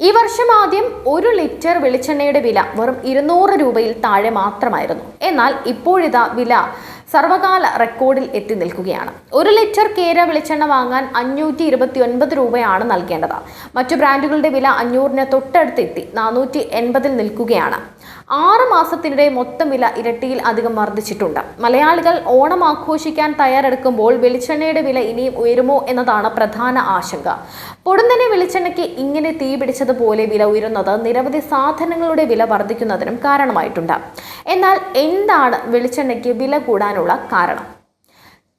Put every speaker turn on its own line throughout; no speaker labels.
ഈ വർഷം ആദ്യം ഒരു ലിറ്റർ വെളിച്ചെണ്ണയുടെ വില വെറും ഇരുന്നൂറ് രൂപയിൽ താഴെ മാത്രമായിരുന്നു. എന്നാൽ ഇപ്പോഴിതാ വില സർവകാല റെക്കോർഡിൽ എത്തി നിൽക്കുകയാണ്. ഒരു ലിറ്റർ കേര വെളിച്ചെണ്ണ വാങ്ങാൻ അഞ്ഞൂറ്റി ഇരുപത്തി ഒൻപത് രൂപയാണ് നൽകേണ്ടത്. മറ്റു ബ്രാൻഡുകളുടെ വില അഞ്ഞൂറിന് തൊട്ടടുത്തെത്തി നാനൂറ്റി എൺപതിൽ നിൽക്കുകയാണ്. ആറ് മാസത്തിനിടെ മൊത്തം വില ഇരട്ടിയിൽ അധികം വർദ്ധിച്ചിട്ടുണ്ട്. മലയാളികൾ ഓണം ആഘോഷിക്കാൻ തയ്യാറെടുക്കുമ്പോൾ വെളിച്ചെണ്ണയുടെ വില ഇനിയും ഉയരുമോ എന്നതാണ് പ്രധാന ആശങ്ക. പൊടുന്നനെ വെളിച്ചെണ്ണയ്ക്ക് ഇങ്ങനെ തീപിടിച്ചതുപോലെ വില ഉയരുന്നത് നിരവധി സാധനങ്ങളുടെ വില വർദ്ധിക്കുന്നതിനും കാരണമായിട്ടുണ്ട്. എന്നാൽ എന്താണ് വെളിച്ചെണ്ണയ്ക്ക് വില കൂടാനുള്ള കാരണം?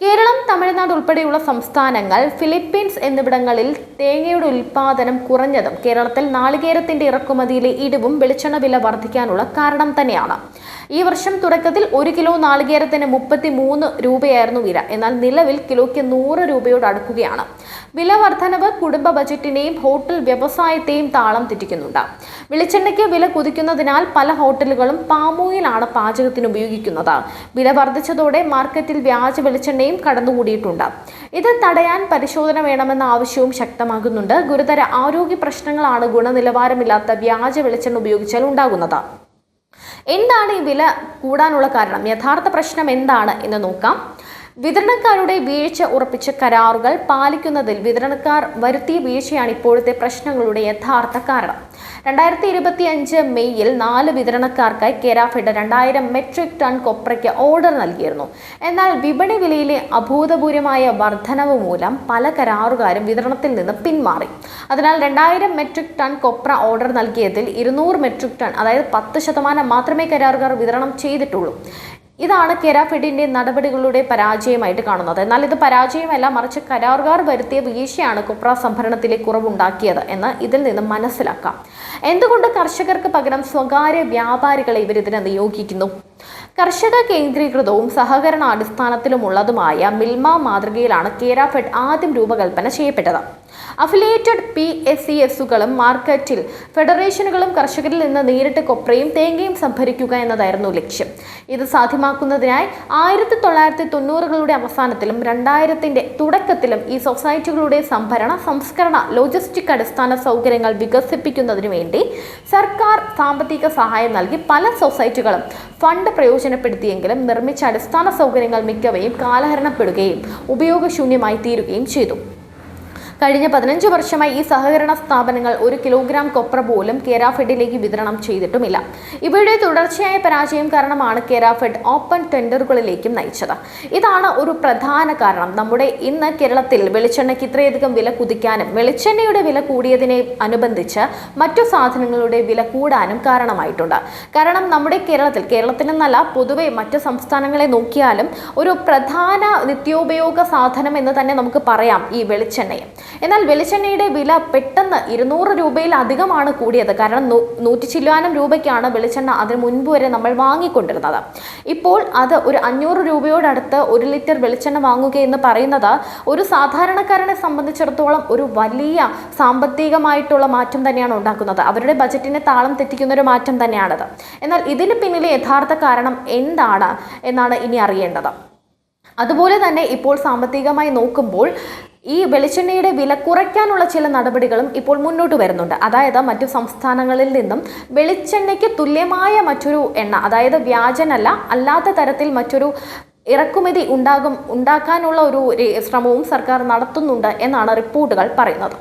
കേരളം തമിഴ്നാട് ഉൾപ്പെടെയുള്ള സംസ്ഥാനങ്ങൾ ഫിലിപ്പീൻസ് എന്നിവിടങ്ങളിൽ തേങ്ങയുടെ ഉൽപാദനം കുറഞ്ഞതും കേരളത്തിൽ നാളികേരത്തിന്റെ ഇറക്കുമതിയിലെ ഇടിവും വെളിച്ചെണ്ണ വില വർദ്ധിക്കാനുള്ള കാരണം തന്നെയാണ്. ഈ വർഷം തുടക്കത്തിൽ ഒരു കിലോ നാളികേരത്തിന് മുപ്പത്തി മൂന്ന് രൂപയായിരുന്നു വില. എന്നാൽ നിലവിൽ കിലോയ്ക്ക് നൂറ് രൂപയോട് അടുക്കുകയാണ്. വില വർധനവ് കുടുംബ ബജറ്റിനെയും ഹോട്ടൽ വ്യവസായത്തെയും താളം തെറ്റിക്കുന്നുണ്ട്. വെളിച്ചെണ്ണയ്ക്ക് വില കുതിക്കുന്നതിനാൽ പല ഹോട്ടലുകളും പാമോയിലാണ് പാചകത്തിന് ഉപയോഗിക്കുന്നത്. വില വർദ്ധിച്ചതോടെ മാർക്കറ്റിൽ വ്യാജ വെളിച്ചെണ്ണയും കടന്നുകൂടിയിട്ടുണ്ട്. ഇത് തടയാൻ പരിശോധന വേണമെന്ന ആവശ്യവും ശക്തമാകുന്നുണ്ട്. ഗുരുതര ആരോഗ്യ പ്രശ്നങ്ങളാണ് ഗുണനിലവാരമില്ലാത്ത വ്യാജ വെളിച്ചെണ്ണ ഉപയോഗിച്ചാൽ ഉണ്ടാകുന്നത്. എന്താണ് ഈ വില കൂടാനുള്ള കാരണം? യഥാർത്ഥ പ്രശ്നം എന്താണ് എന്ന് നോക്കാം. വിതരണക്കാരുടെ വീഴ്ച ഉറപ്പിച്ച കരാറുകൾ പാലിക്കുന്നതിൽ വിതരണക്കാർ വരുത്തിയ വീഴ്ചയാണ് ഇപ്പോഴത്തെ പ്രശ്നങ്ങളുടെ യഥാർത്ഥ കാരണം. രണ്ടായിരത്തി ഇരുപത്തി അഞ്ച് മെയ്യിൽ നാല് വിതരണക്കാർക്കായി കെരാഫെഡ് രണ്ടായിരം മെട്രിക് ടൺ കൊപ്രയ്ക്ക് ഓർഡർ നൽകിയിരുന്നു. എന്നാൽ വിപണി വിലയിലെ അഭൂതപൂർവമായ വർധനവ് മൂലം പല കരാറുകാരും വിതരണത്തിൽ നിന്ന് പിന്മാറി. അതിനാൽ രണ്ടായിരം മെട്രിക് ടൺ കൊപ്ര ഓർഡർ നൽകിയതിൽ ഇരുന്നൂറ് മെട്രിക് ടൺ അതായത് പത്ത് ശതമാനം മാത്രമേ കരാറുകാർ വിതരണം ചെയ്തിട്ടുള്ളൂ. ഇതാണ് കെരാഫെഡിന്റെ നടപടികളുടെ പരാജയമായിട്ട് കാണുന്നത്. എന്നാൽ ഇത് പരാജയമല്ല മറിച്ച് കരാറുകാർ വരുത്തിയ വീഴ്ചയാണ് കുപ്ര സംഭരണത്തിലെ കുറവുണ്ടാക്കിയത് എന്ന് ഇതിൽ നിന്ന് മനസ്സിലാക്കാം. എന്തുകൊണ്ട് കർഷകർക്ക് പകരം സ്വകാര്യ വ്യാപാരികളെ ഇവരിതിനെ നിയോഗിക്കുന്നു? കർഷക കേന്ദ്രീകൃതവും സഹകരണ അടിസ്ഥാനത്തിലുമുള്ളതുമായ മിൽമ മാതൃകയിലാണ് കേരാഫെഡ് ആദ്യം രൂപകൽപ്പന ചെയ്യപ്പെട്ടത്. അഫിലിയേറ്റഡ് പി എസ് സി എസുകളും മാർക്കറ്റിൽ ഫെഡറേഷനുകളും കർഷകരിൽ നിന്ന് നേരിട്ട് കൊപ്രയും തേങ്ങയും സംഭരിക്കുക എന്നതായിരുന്നു ലക്ഷ്യം. ഇത് സാധ്യമാക്കുന്നതിനായി ആയിരത്തി തൊള്ളായിരത്തി തൊണ്ണൂറുകളുടെ അവസാനത്തിലും രണ്ടായിരത്തിന്റെ തുടക്കത്തിലും ഈ സൊസൈറ്റികളുടെ സംഭരണ സംസ്കരണ ലോജിസ്റ്റിക് അടിസ്ഥാന സൗകര്യങ്ങൾ വികസിപ്പിക്കുന്നതിനു വേണ്ടി സർക്കാർ സാമ്പത്തിക സഹായം നൽകി പല സൊസൈറ്റികളും ഫണ്ട് പ്രയോജനപ്പെടുത്തിയെങ്കിലും നിർമ്മിച്ച അടിസ്ഥാന സൗകര്യങ്ങൾ മിക്കവയും കാലഹരണപ്പെടുകയും ഉപയോഗശൂന്യമായി തീരുകയും ചെയ്തു. കഴിഞ്ഞ പതിനഞ്ച് വർഷമായി ഈ സഹകരണ സ്ഥാപനങ്ങൾ ഒരു കിലോഗ്രാം കൊപ്ര പോലും കേരാഫെഡിലേക്ക് വിതരണം ചെയ്തിട്ടുമില്ല. ഇവയുടെ തുടർച്ചയായ പരാജയം കാരണമാണ് കേരാഫെഡ് ഓപ്പൺ ടെൻഡറുകളിലേക്കും നയിച്ചത്. ഇതാണ് ഒരു പ്രധാന കാരണം. നമ്മുടെ ഇന്ന് കേരളത്തിൽ വെളിച്ചെണ്ണയ്ക്ക് ഇത്രയധികം വില കുതിക്കാനും വെളിച്ചെണ്ണയുടെ വില കൂടിയതിനെ അനുബന്ധിച്ച് മറ്റു സാധനങ്ങളുടെ വില കൂടാനും കാരണമായിട്ടുണ്ട്. കാരണം നമ്മുടെ കേരളത്തിൽ നിന്നല്ല പൊതുവെ മറ്റു സംസ്ഥാനങ്ങളെ നോക്കിയാലും ഒരു പ്രധാന നിത്യോപയോഗ സാധനം എന്ന് തന്നെ നമുക്ക് പറയാം ഈ വെളിച്ചെണ്ണയെ. എന്നാൽ വെളിച്ചെണ്ണയുടെ വില പെട്ടെന്ന് ഇരുന്നൂറ് രൂപയിലധികമാണ് കൂടിയത്. കാരണം നൂറ്റി ചില്ലാനം രൂപയ്ക്കാണ് വെളിച്ചെണ്ണ അതിന് മുൻപ് വരെ നമ്മൾ വാങ്ങിക്കൊണ്ടിരുന്നത്. ഇപ്പോൾ അത് ഒരു അഞ്ഞൂറ് രൂപയോടടുത്ത് ഒരു ലിറ്റർ വെളിച്ചെണ്ണ വാങ്ങുക എന്ന് പറയുന്നത് ഒരു സാധാരണക്കാരനെ സംബന്ധിച്ചിടത്തോളം ഒരു വലിയ സാമ്പത്തികമായിട്ടുള്ള മാറ്റം തന്നെയാണ് ഉണ്ടാക്കുന്നത്. അവരുടെ ബജറ്റിനെ താളം തെറ്റിക്കുന്ന ഒരു മാറ്റം തന്നെയാണത്. എന്നാൽ ഇതിന് പിന്നിലെ യഥാർത്ഥ കാരണം എന്താണ് എന്നാണ് ഇനി അറിയേണ്ടത്. അതുപോലെ തന്നെ ഇപ്പോൾ സാമ്പത്തികമായി നോക്കുമ്പോൾ ഈ വെളിച്ചെണ്ണയുടെ വില കുറയ്ക്കാനുള്ള ചില നടപടികളും ഇപ്പോൾ മുന്നോട്ട് വരുന്നുണ്ട്. അതായത് മറ്റു സംസ്ഥാനങ്ങളിൽ നിന്നും വെളിച്ചെണ്ണയ്ക്ക് തുല്യമായ മറ്റൊരു എണ്ണ അതായത് വ്യാജനല്ല അല്ലാത്ത തരത്തിൽ മറ്റൊരു ഇറക്കുമതി ഉണ്ടാകും ഉണ്ടാക്കാനുള്ള ഒരു ശ്രമവും സർക്കാർ നടത്തുന്നുണ്ട് എന്നാണ് റിപ്പോർട്ടുകൾ പറയുന്നത്.